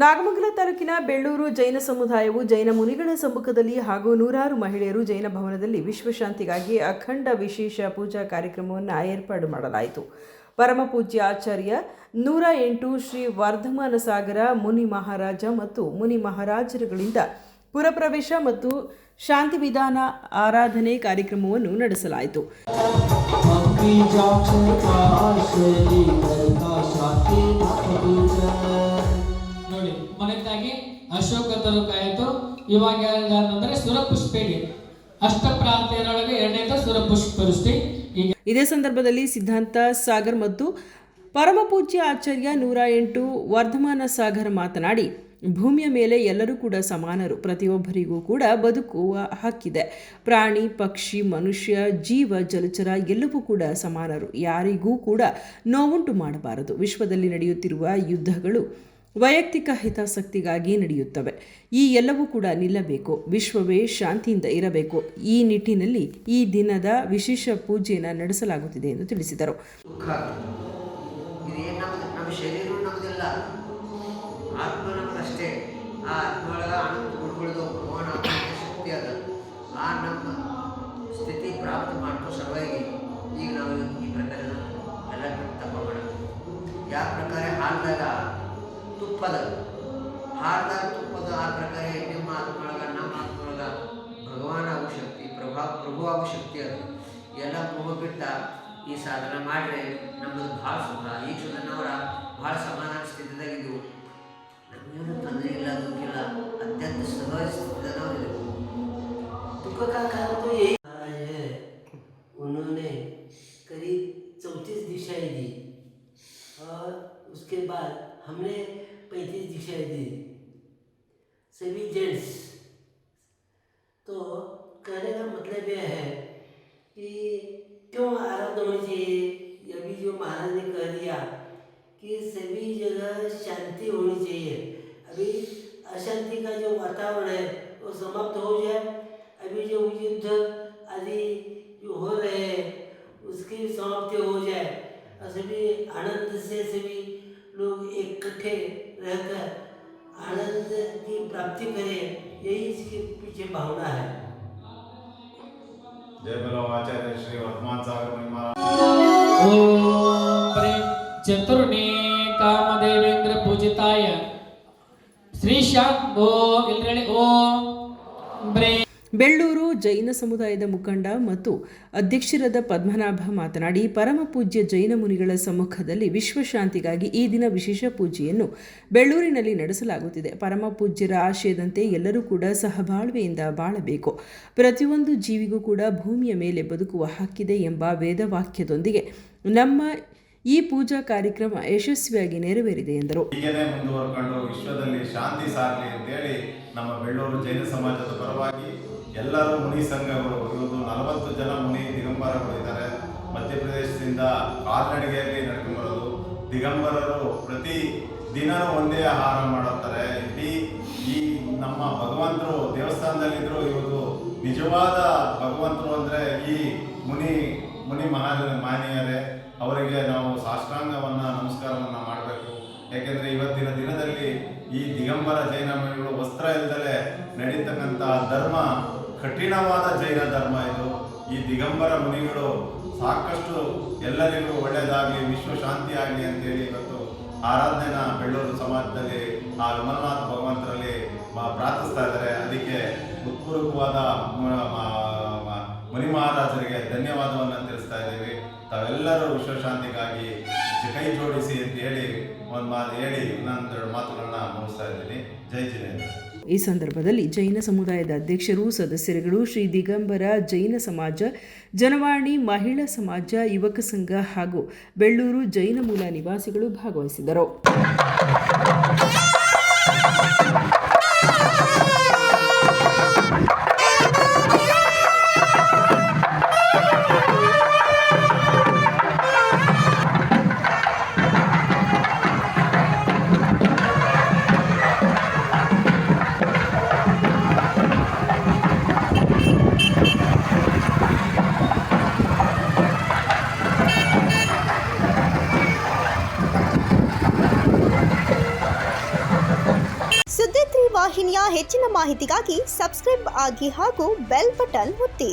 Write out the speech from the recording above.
ನಾಗಮಂಗಲ ತಾಲೂಕಿನ ಬೆಳ್ಳೂರು ಜೈನ ಸಮುದಾಯವು ಜೈನ ಮುನಿಗಳ ಸಮ್ಮುಖದಲ್ಲಿ ಹಾಗೂ ನೂರಾರು ಮಹಿಳೆಯರು ಜೈನ ಭವನದಲ್ಲಿ ವಿಶ್ವಶಾಂತಿಗಾಗಿ ಅಖಂಡ ವಿಶೇಷ ಪೂಜಾ ಕಾರ್ಯಕ್ರಮವನ್ನು ಏರ್ಪಾಡು ಮಾಡಲಾಯಿತು. ಪರಮ ಪೂಜ್ಯ ಆಚಾರ್ಯ ನೂರ ಎಂಟು ಶ್ರೀ ವರ್ಧಮಾನ ಸಾಗರ ಮುನಿ ಮಹಾರಾಜ ಮತ್ತು ಮುನಿ ಮಹಾರಾಜರುಗಳಿಂದ ಪುರಪ್ರವೇಶ ಮತ್ತು ಶಾಂತಿ ವಿಧಾನ ಆರಾಧನೆ ಕಾರ್ಯಕ್ರಮವನ್ನು ನಡೆಸಲಾಯಿತು. ನೋಡಿ ಮೊದಲನೇದಾಗಿ ಅಶೋಕ ತಾಲೂಕಾಯಿತು ಇವಾಗ ಅಂದ್ರೆ ಸುರಪುಷ್ಪೇಡಿ. ಅಷ್ಟಪ್ರಾಂತ್ಯರೊಳಗೆ ಎರಡನೇದ ಸುರಪುಷ್ಪರಿಷ್ಠಿ ಇದೇ ಸಂದರ್ಭದಲ್ಲಿ ಸಿದ್ಧಾಂತ ಸಾಗರ್ ಮತ್ತು ಪರಮಪೂಜ್ಯ ಆಚಾರ್ಯ ನೂರ ಎಂಟು ವರ್ಧಮಾನ ಸಾಗರ್ ಮಾತನಾಡಿ, ಭೂಮಿಯ ಮೇಲೆ ಎಲ್ಲರೂ ಕೂಡ ಸಮಾನರು. ಪ್ರತಿಯೊಬ್ಬರಿಗೂ ಕೂಡ ಬದುಕುವ ಹಕ್ಕಿದೆ. ಪ್ರಾಣಿ, ಪಕ್ಷಿ, ಮನುಷ್ಯ, ಜೀವ, ಜಲಚರ ಎಲ್ಲವೂ ಕೂಡ ಸಮಾನರು. ಯಾರಿಗೂ ಕೂಡ ನೋವುಂಟು ಮಾಡಬಾರದು. ವಿಶ್ವದಲ್ಲಿ ನಡೆಯುತ್ತಿರುವ ಯುದ್ಧಗಳು ವೈಯಕ್ತಿಕ ಹಿತಾಸಕ್ತಿಗಾಗಿ ನಡೆಯುತ್ತವೆ. ಈ ಎಲ್ಲವೂ ಕೂಡ ನಿಲ್ಲಬೇಕು. ವಿಶ್ವವೇ ಶಾಂತಿಯಿಂದ ಇರಬೇಕು. ಈ ನಿಟ್ಟಿನಲ್ಲಿ ಈ ದಿನದ ವಿಶೇಷ ಪೂಜೆಯನ್ನು ನಡೆಸಲಾಗುತ್ತಿದೆ ಎಂದು ತಿಳಿಸಿದರು. ಯಾವ ಪ್ರಕಾರ ಹಾಲ್ದಾಗ ತುಪ್ಪದ. ಹಾರ್ದಾಗ ತುಪ್ಪದ ಆ ಪ್ರಕಾರ ಎಣ್ಣೆ ಮಾತುಗಳಾಗ ನಮ್ಮ ಮಾತುಗಳಾಗ ಭಗವಾನ್ ಆಗು ಶಕ್ತಿ, ಪ್ರಭಾ, ಪ್ರಭು ಆಗು ಶಕ್ತಿ ಅದು. ಎಲ್ಲ ಪ್ರಭು ಬಿಟ್ಟ ಈ ಸಾಧನ ಮಾಡಿದ್ರೆ ನಮ್ಮದು ಭಾಳ ಸುಖ. ಈ ಸುಧನವರ ಭಾಳ ಸಮಾನ ಸ್ಥಿತಿದಾಗಿದ್ದು ನಮಗೇನು ತೊಂದರೆ ಇಲ್ಲ ಅದಕ್ಕಿಲ್ಲ ಅತ್ಯಂತ ಸಹಜ ಇದ್ದವು दुख पैंतीस दिशाएँ दी सभी जेंट्स तो कहने का मतलब यह है कि क्यों आराधना होनी चाहिए? अभी जो महाराज ने कह दिया कि सभी जगह शांति होनी चाहिए। अभी अशांति का जो वातावरण है, वो समाप्त हो जाए। अभी जो युद्ध आदि जो हो रहे हैं, उसकी समाप्ति हो जाए। और सभी आनंद से सभी लोग इकट्ठे रहकर आनंद की प्राप्ति करे यही इसके पीछे भावना है। जय आचार्य श्री वर्तमान सागर महाराज ओम प्रेम पूजिताय। श्री शांभो इल्रेळि ओम ब्रेम ಬೆಳ್ಳೂರು ಜೈನ ಸಮುದಾಯದ ಮುಖಂಡ ಮತ್ತು ಅಧ್ಯಕ್ಷರಾದ ಪದ್ಮನಾಭ ಮಾತನಾಡಿ, ಪರಮ ಪೂಜ್ಯ ಜೈನ ಮುನಿಗಳ ಸಮ್ಮುಖದಲ್ಲಿ ವಿಶ್ವಶಾಂತಿಗಾಗಿ ಈ ದಿನ ವಿಶೇಷ ಪೂಜೆಯನ್ನು ಬೆಳ್ಳೂರಿನಲ್ಲಿ ನಡೆಸಲಾಗುತ್ತಿದೆ. ಪರಮ ಪೂಜ್ಯರ ಆಶಯದಂತೆ ಎಲ್ಲರೂ ಕೂಡ ಸಹಬಾಳ್ವೆಯಿಂದ ಬಾಳಬೇಕು. ಪ್ರತಿಯೊಂದು ಜೀವಿಗೂ ಕೂಡ ಭೂಮಿಯ ಮೇಲೆ ಬದುಕುವ ಹಕ್ಕಿದೆ ಎಂಬ ವೇದವಾಕ್ಯದೊಂದಿಗೆ ನಮ್ಮ ಈ ಪೂಜಾ ಕಾರ್ಯಕ್ರಮ ಯಶಸ್ವಿಯಾಗಿ ನೆರವೇರಿದೆ ಎಂದರು. ಹೀಗೇನೆ ಮುಂದುವರ್ಕೊಂಡು ವಿಶ್ವದಲ್ಲಿ ಶಾಂತಿ ಸಾಗಲಿ ಅಂತೇಳಿ ನಮ್ಮ ಬೆಳ್ಳೂರು ಜೈನ ಸಮಾಜದ ಪರವಾಗಿ ಎಲ್ಲರೂ ಮುನಿ ಸಂಘಗಳು, ಇವತ್ತು ನಲವತ್ತು ಜನ ಮುನಿ ದಿಗಂಬರಗಳು ಇದ್ದಾರೆ. ಮಧ್ಯಪ್ರದೇಶದಿಂದ ಕಾಲ್ನಡಿಗೆಯಲ್ಲಿ ನಡ್ಕೊಂಬರೋದು. ದಿಗಂಬರರು ಪ್ರತಿ ದಿನ ಒಂದೇ ಆಹಾರ ಮಾಡುತ್ತಾರೆ. ಇಡೀ ಈ ನಮ್ಮ ಭಗವಂತರು ದೇವಸ್ಥಾನದಲ್ಲಿದ್ದರು ಇವತ್ತು ನಿಜವಾದ ಭಗವಂತರು ಅಂದರೆ ಈ ಮುನಿ ಮುನಿ ಮಹಾ ಮಾನ್ಯರೇ, ಅವರಿಗೆ ನಾವು ಸಾಷ್ಟಾಂಗವನ್ನು, ನಮಸ್ಕಾರವನ್ನು ಮಾಡಬೇಕು. ಯಾಕೆಂದರೆ ಇವತ್ತಿನ ದಿನದಲ್ಲಿ ಈ ದಿಗಂಬರ ಜೈನ ಮುನಿಗಳು ವಸ್ತ್ರ ಇಲ್ಲದಲೇ ನಡೀತಕ್ಕಂಥ ಧರ್ಮ, ಕಠಿಣವಾದ ಜೈನ ಧರ್ಮ ಇದು. ಈ ದಿಗಂಬರ ಮುನಿಗಳು ಸಾಕಷ್ಟು ಎಲ್ಲರಿಗೂ ಒಳ್ಳೆಯದಾಗಲಿ ವಿಶ್ವ ಶಾಂತಿ ಆಗಲಿ ಅಂತೇಳಿ ಇವತ್ತು ಆರಾಧನೆನ ಬೆಳ್ಳೂರು ಸಮಾಜದಲ್ಲಿ, ಆ ವಿಮಲನಾಥ ಭಗವಂತರಲ್ಲಿ ಪ್ರಾರ್ಥಿಸ್ತಾ ಇದ್ದಾರೆ. ಅದಕ್ಕೆ ಉತ್ಪೂರ್ವಕವಾದ ಮುನಿ ಮಹಾರಾಜರಿಗೆ ಧನ್ಯವಾದವನ್ನು ತಿಳಿಸ್ತಾ ಇದ್ದೀವಿ. ತಾವೆಲ್ಲರೂ ವಿಶ್ವಶಾಂತಿಗಾಗಿ ಕೈ ಜೋಡಿಸಿ ಅಂತ ಹೇಳಿ, ಒಂದು ಮಾತು ಹೇಳಿ ಇನ್ನೊಂದೆರಡು ಮಾತುಗಳನ್ನ ಮುಗಿಸ್ತಾ ಇದ್ದೀನಿ. ಜೈ ಜಿನೇಂದ್ರ ಈ ಸಂದರ್ಭದಲ್ಲಿ ಜೈನ ಸಮುದಾಯದ ಅಧ್ಯಕ್ಷರು, ಸದಸ್ಯರುಗಳು ಶ್ರೀ ದಿಗಂಬರ ಜೈನ ಸಮಾಜ, ಜನವಾಣಿ ಮಹಿಳಾ ಸಮಾಜ, ಯುವಕ ಸಂಘ ಹಾಗೂ ಬೆಳ್ಳೂರು ಜೈನ ಮೂಲ ನಿವಾಸಿಗಳು ಭಾಗವಹಿಸಿದರು ವಾಹಿನಿಯ ಹೆಚ್ಚಿನ ಮಾಹಿತಿಗಾಗಿ ಸಬ್ಸ್ಕ್ರೈಬ್ ಆಗಿ ಹಾಗೂ ಬೆಲ್ ಬಟನ್ ಒತ್ತಿ